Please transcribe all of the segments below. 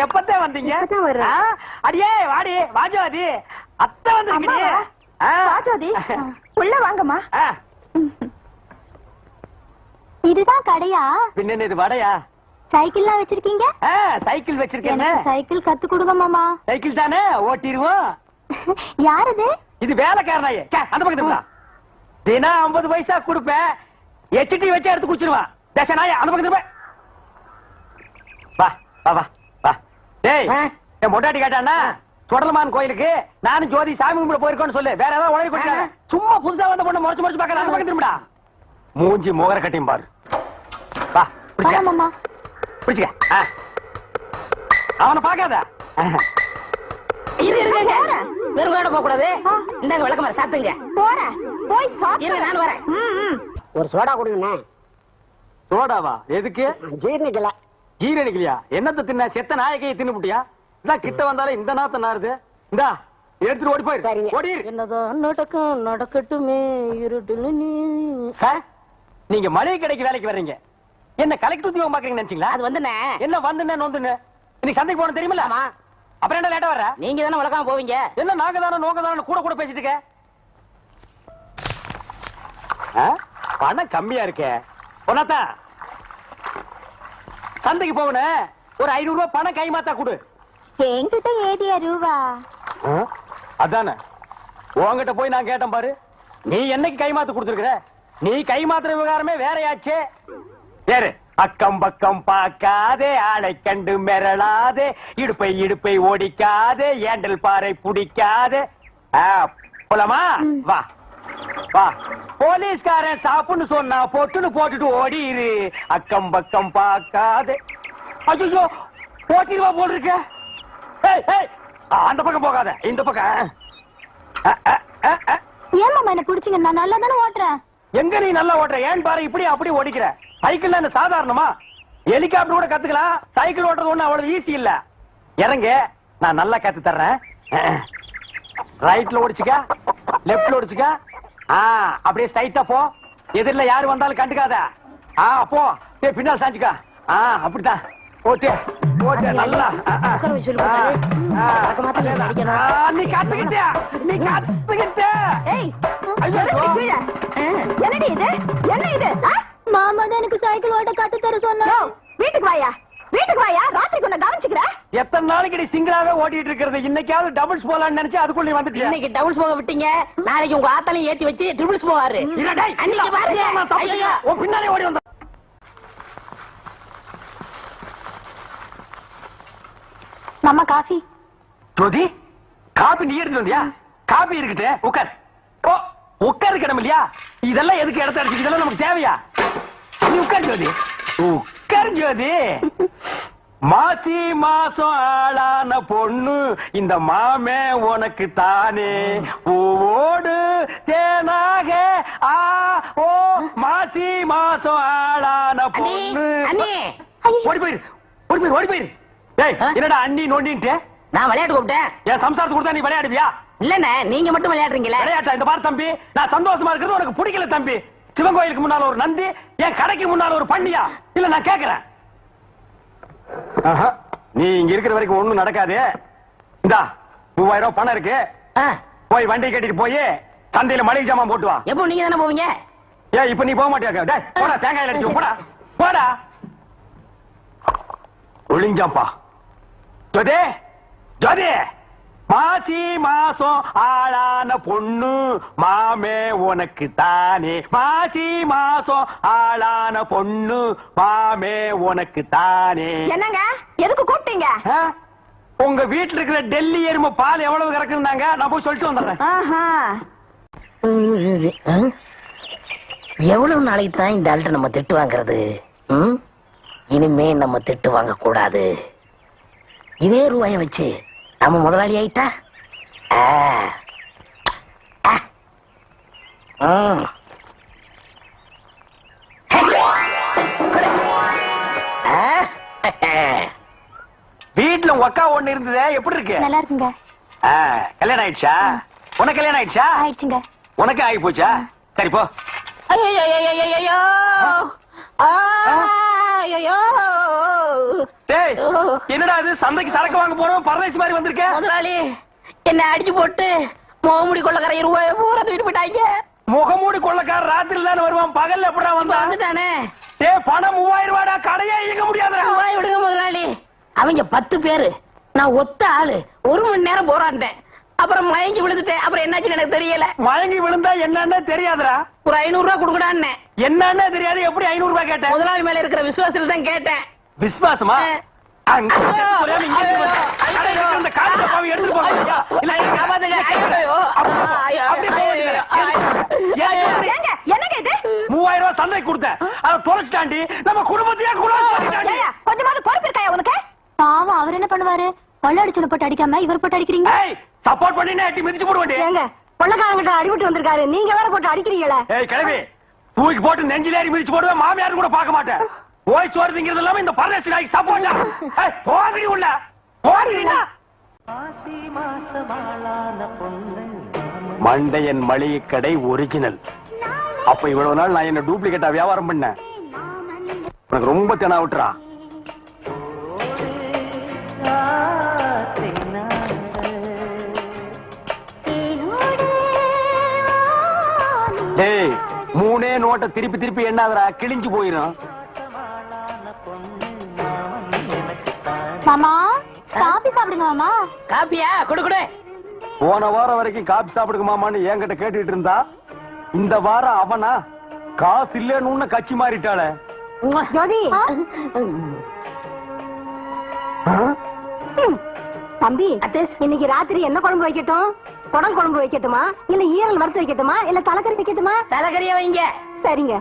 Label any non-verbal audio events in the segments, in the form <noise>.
எப்பத்தே வந்தீங்க? அடியே வாடி வாஜாதி. அத்தை வந்திருக்கீங்க? ராஜாதி உள்ள வாங்கம்மா. இதுதான் கடையா? பின்ன இது வடையா? சைக்கிள்லாம் வச்சிருக்கீங்க? சைக்கிள் வச்சிருக்கேன். சைக்கிள் கத்து கொடுங்க மாமா. சைக்கிள் தானே? ஓட்டிடுவோம் யார் இது இது வேலைக்காரனாயே அந்த பக்கத்துல. தினம் ஐம்பது பைசா கொடுப்பேன். எச்டி வச்சு எடுத்து குச்சிருவான் தச நாய அந்த பக்கத்துல வா வா வா. டேய் என் மொட்டாட்டி கேட்டானா சுடலமான் கோயிலுக்கு நானும் ஜோதி சாமி கும்பிட போயிருக்கோன்னு சொல்லு. வேற ஏதாவது உழவி கொட்டிடாத சும்மா புதுசா வந்த பொண்ணு முறைச்சு முறைச்சு பார்க்கற அந்த பக்கம் திரும்படா. மூஞ்சி முகர கட்டியும் பாரு. வா வாங்க பிடிச்சுக்க மாமா. பிடிச்சுக்க. ஆ. அவனை பார்க்காத. போக கூடாது இந்தாங்க விளக்கமாறு சாப்பிட்டுங்க போறேன். போய் இருங்க நான் வரேன். ஒரு சோடா கொடுங்கண்ணே சோடாவா? எதுக்கு? ஜீர்ணிக்கல. ஜீரணிக்கலையா என்னத்த தின்ன? செத்த நாயகையை தின்னு புட்டியா இந்தா கிட்ட வந்தாலே இந்த நாத்த நாருது இந்தா எடுத்துட்டு ஓடி போயிரு. சரிங்க. ஓடிரு என்னதான் நடக்கும் நடக்கட்டுமே இருட்டுன்னு நீ. சார் நீங்க மளிகை கடைக்கு வேலைக்கு வர்றீங்க. என்ன கலெக்டர் உத்தியோகம் பாக்குறீங்கன்னு நினைச்சீங்களா? அது வந்துண்ணே. என்ன வந்துன்னு நோந்துன்னு இன்னைக்கு சந்தைக்கு போன தெரியுமில்ல? அப்புறம் என்ன லேட்டா வர்ற? நீங்க தானே வளர்க்காம போவீங்க. என்ன நாங்க தானே நோங்க தானே கூட கூட பேசிட்டு இருக்க? பணம் கம்மியா இருக்கே. பொண்ணாத்தா சந்தைக்கு போகணும் ஒரு ஐநூறு ரூபாய் பணம் கைமாத்தா கொடு. என்கிட்ட ஏதியா ரூவா ஆ? அதானே. உன்கிட்ட போய் நான் கேட்டேன் பாரு. நீ என்னைக்கு கைமாத்து கொடுத்துருக்குற? நீ கைமாத்துற விவகாரமே வேறையாச்சே. வேறு அக்கம் பக்கம் பார்க்காதே ஆளை கண்டு மிரளாதே இடுப்பை இடுப்பை ஓடிக்காதே ஏண்டல் பாறை பிடிக்காதே. ஆ, போலாமா வா. வா. போலீஸ்காரன் சாப்புன்னு சொன்னா பொட்டுன்னு போட்டுட்டு ஓடிரு. அக்கம் பக்கம் பார்க்காதே. ஐயோ போட்டிருவா ஏய், அந்த பக்கம் போகாத. இந்த பக்கம். அ, அ, அ, அ. ஏன் மாமா என்ன புடிச்சீங்க? நான் நல்லா தானே ஓட்டுறேன். எங்க நீ நல்லா ஓட்டுற? ஏன் பாரு இப்படி அப்படி ஓடிக்கிற. சைக்கிள் என்ன சாதாரணமா? ஹெலிகாப்டர் கூட கத்துக்கலாம் சைக்கிள் ஓட்டுறது ஒண்ணு அவ்வளவு ஈஸி இல்ல. இறங்க. நான் நல்லா கத்து தர்றேன் ரைட்ல ஓடிச்சுக்க. லெப்ட்ல ஓடிச்சுக்க. அப்படியே ஸ்ட்ரைட்டா போ. எதிரில யாரு வந்தாலும் கண்டுக்காத. ஆ போ. டேய் பின்னால் சாஞ்சுக்க. ஆ அப்படிதான் ஓட்டு ஓட்டு நல்லா. நீ கத்துக்கிட்ட. நீ கத்துக்கிட்ட. என்னடி இது? என்ன இது ஆ? மாமா தான் எனக்கு சைக்கிள் ஓட்ட கத்து தர சொன்னா வீட்டுக்கு வாயா வீட்டுக்கு வாயா ராத்திரிக்கு உன்னை கவனிச்சுக்கிற எத்தனை நாளைக்கு நீ சிங்கிளாவே ஓட்டிட்டு இருக்கிறது. இன்னைக்காவது டபுள்ஸ் போலான்னு நினைச்சு அதுக்குள்ள நீ வந்துட்டியா? இன்னைக்கு டபுள்ஸ் போக விட்டீங்க. நாளைக்கு உங்க ஆத்தாலையும் ஏத்தி வச்சு ட்ரிபிள்ஸ் போவாரு. அன்னைக்கு பாருங்க. உன் பின்னாலே ஓடி வந்த. மாமா காஃபி. ஜோதி காபி நீ எடுத்து வந்தியா? காபி இருக்கட்டு உட்கார் ஓ உட்கார் கிடம் இல்லையா? இதெல்லாம் எதுக்கு இடத்த அடிச்சு இதெல்லாம் நமக்கு தேவையா? நீ உட்கார் ஜோதி. உட்கார் ஜோதி. மாசி மாசம் ஆளான பொண்ணு இந்த மாமே உனக்கு தானே. பூவோடு தேனாக ஆ ஓ மாசி மாசம் ஆளான பொண்ணு. ஓடி போயிரு ஓடி போயிரு ஓடி போயிரு. டேய் ஆ? என்னடா அண்ணி நோண்டின்ட்டு? நான் விளையாட்டு கூப்பிட்டேன். என் சம்சாரத்துக்கு கொடுத்தா நீ விளையாடுவியா? இல்லண்ணே நீங்க மட்டும் விளையாடுறீங்களே. விளையாட்டா இந்த பாரு தம்பி? நான் சந்தோஷமா இருக்கிறது உனக்கு பிடிக்கல தம்பி. சிவன் கோயிலுக்கு முன்னால ஒரு நந்தி என் கடைக்கு முன்னால ஒரு பண்ணியா? இல்ல நான் கேக்குறேன். நீ இங்க இருக்கிற வரைக்கும் ஒண்ணும் நடக்காது. இந்தா மூவாயிரம் ரூபாய் பணம் இருக்கு. போய் வண்டி கட்டிட்டு போய் சந்தையில மளிகை ஜாமான் போட்டு வா. எப்போ நீங்க தானே போவீங்க? ஏன் இப்ப நீ போக மாட்டியா? டேய் போடா தேங்காய் அடிச்சு போடா. போடா. ஒளிஞ்சாப்பா ஜோதி ஜோதி. மாசி மாசம் ஆளான பொண்ணு மாமே உனக்கு தானே மாசி மாசம் ஆளான பொண்ணு மாமே உனக்கு தானே என்னங்க? எதுக்கு கூப்பிட்டீங்க? உங்க வீட்டுல இருக்கிற டெல்லி எருமை பால் எவ்வளவு கறக்குறாங்க நான் போய் சொல்லிட்டு வந்துடுறேன்? எவ்வளவு நாளைக்கு தான் இந்த ஆள்கிட்ட நம்ம திட்டு வாங்குறது? ம்? இனிமே நம்ம திட்டு வாங்க கூடாது இதே ரூபாய வச்சு நம்ம முதலாளி ஆயிட்டா. வீட்டுல அக்கா ஒண்ணு இருந்ததே எப்படி இருக்கு? நல்லா இருக்குங்க. கல்யாணம் ஆயிடுச்சா? உனக்கு கல்யாணம் ஆயிடுச்சா? ஆயிடுச்சுங்க. உனக்கு ஆகி போச்சா? சரி போ. ஐயையையையையையோ. ஆ, ஐயையோ. டேய் என்னடா இது? சந்தைக்கு சரக்கு வாங்க போறோம் பரதேசி மாதிரி வந்திருக்க. முதலாளி என்ன அடிச்சு போட்டு முகமுடி கொள்ளக்கார ரூபாய் பூரா தூக்கிட்டு போயிட்டாங்க. முகமூடி கொள்ளக்கார ராத்திரி தானே வருவான்? பகல்ல எப்படா வந்தான்? வந்துட்டானே. டேய் பணம் மூவாயிரம் ரூபாடா? கடையே இயங்க முடியாதுடா. ரூபாய் விடுங்க முதலாளி. அவங்க பத்து பேரு. நான் ஒத்த ஆளு. ஒரு மணி நேரம் போராண்டேன் அப்புறம் மயங்கி விழுந்துட்டேன். அப்புறம் என்னாச்சுன்னு எனக்கு தெரியல. மயங்கி விழுந்தா என்னன்னு தெரியாதுடா. ஒரு ஐநூறு ரூபாய் கொடுக்கடான்னு என்னன்னு தெரியாது. எப்படி ஐநூறு ரூபாய் கேட்டேன்? முதலாளி மேல இருக்கிற விசுவாசத்துல தான் கேட்டேன். விசுவாசமா? அட, மூவாயிரம் ரூபாய் சந்தைக்கு கொடுத்தேன். அதை தொலைச்சிட்டாண்டி. நம்ம குடும்பத்தையே கொஞ்சமாவது பொறுப்பு இருக்காயா உனக்கு? பாவம் அவர் என்ன பண்ணுவாரு? கொள்ளடிச்சுன போட்டு அடிக்காம இவர் போட்டு அடிக்கிறீங்க? சப்போர்ட் பண்ணி எட்டி மிதிச்சு போடுவேண்டி ஏங்க கொள்ளக்காரங்கிட்ட அடிபட்டு வந்திருக்காரு. நீங்க வேற போட்டு அடிக்கிறீங்களே. ஏய் கிளவி தூக்கி போட்டு நெஞ்சில ஏறி மிதிச்சு போடுவேன். மாமியாரும் கூட பார்க்க மாட்டேன். போய் இல்லாம இந்த பரதேசி நாய்க்கு சப்போர்ட்டா <laughs> ஏய் போகடி உள்ள. போகடினா மண்டையன் மளிகை கடை ஒரிஜினல் அப்ப இவ்வளவு நாள் நான் என்ன டூப்ளிகேட்டா வியாபாரம் பண்ணேன் உனக்கு ரொம்ப தெனா விட்டுறா. டேய் மூணே நோட்டை திருப்பி திருப்பி எண்ணாதடா கிழிஞ்சு போயிரும். சாப்பிடுங்க மாமா. காப்பியா? கொடு கொடு. போன வாரம் வரைக்கும் காபி சாப்பிடுங்க மாமான்னு என்கிட்ட கேட்டுட்டு இருந்தா இந்த வாரம் அவனா? காசு இல்லன்னு கட்சி மாறிட்டாளே. ஜோதி. தம்பி இன்னைக்கு ராத்திரி என்ன குழம்பு வைக்கட்டும்? குடல் குழம்பு வைக்கட்டுமா? இல்ல ஈரல் வறுத்து வைக்கட்டுமா? இல்ல தலைக்கறி வைக்கட்டுமா? தலைகறியா வைங்க. சரிங்க.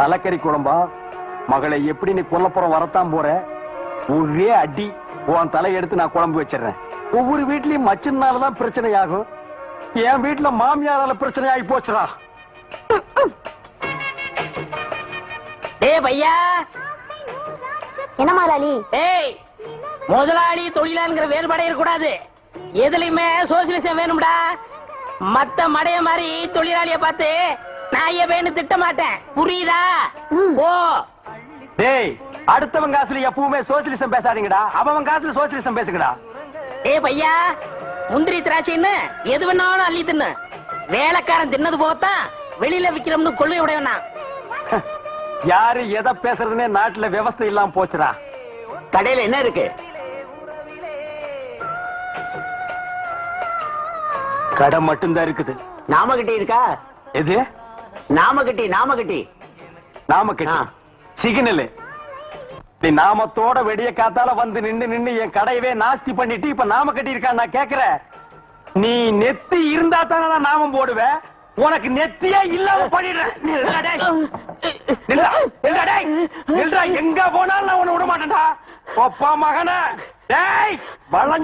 தலைக்கறி குழம்பா? மகளை எப்படி நீ கொல்லப்புறம் வரத்தான் போற? ஒரே அடி. உன் தலை எடுத்து நான் குழம்பு வச்சிடுறேன். ஒவ்வொரு வீட்லயும் மச்சனாலதான் பிரச்சனை ஆகும் என் வீட்டுல மாமியாரால பிரச்சனை ஆகி போச்சுடா பையா. என்ன முதலாளி ஏய் முதலாளி தொழிலாளிங்கிற வேறுபாடே இருக்கக்கூடாது. எதுலயுமே சோசியலிசம் வேணும்டா. மத்த மடைய மாதிரி தொழிலாளிய பார்த்து நான் ஏன்னு திட்ட மாட்டேன் புரியுதா. ஓ டேய் அடுத்தவன் காசுல எப்பவுமே சோசியலிசம் பேசாதீங்கடா. அவன் காசுல சோசியலிசம் பேசுங்கடா. ஏ பையா முந்திரி திராட்சைன்னு எது வேணாலும் அள்ளி தின்னு. வேலைக்காரன் தின்னது போத்தான் வெளியில விக்கிறோம்னு கொள்ளை உடையவனா <laughs> யாரு எதை பேசுறதுன்னே நாட்டுல விவசாயம் இல்லாம போச்சுடா. கடையில என்ன இருக்கு? கடை மட்டும்தான் இருக்குது. நாமகிட்டி இருக்கா? எது? நாமகிட்டி நாமகிட்டி நாம கட்டி சிக்னல். நீ நாமத்தோட வெடிய காத்தால வந்து நின்னு நின்னு என் கடையவே நாஸ்தி பண்ணிட்டு இப்ப நாம கட்டி இருக்கான் நான் கேக்குறேன் நீ நெத்தி இருந்தா தானே நான் நாமம் போடுவேன் உனக்கு நெத்தியே இல்லாம பண்ணிடுறேன் எங்க போனாலும் நான் உன்னை விட மாட்டேன்டா. ஒப்பா மகன. டேய்.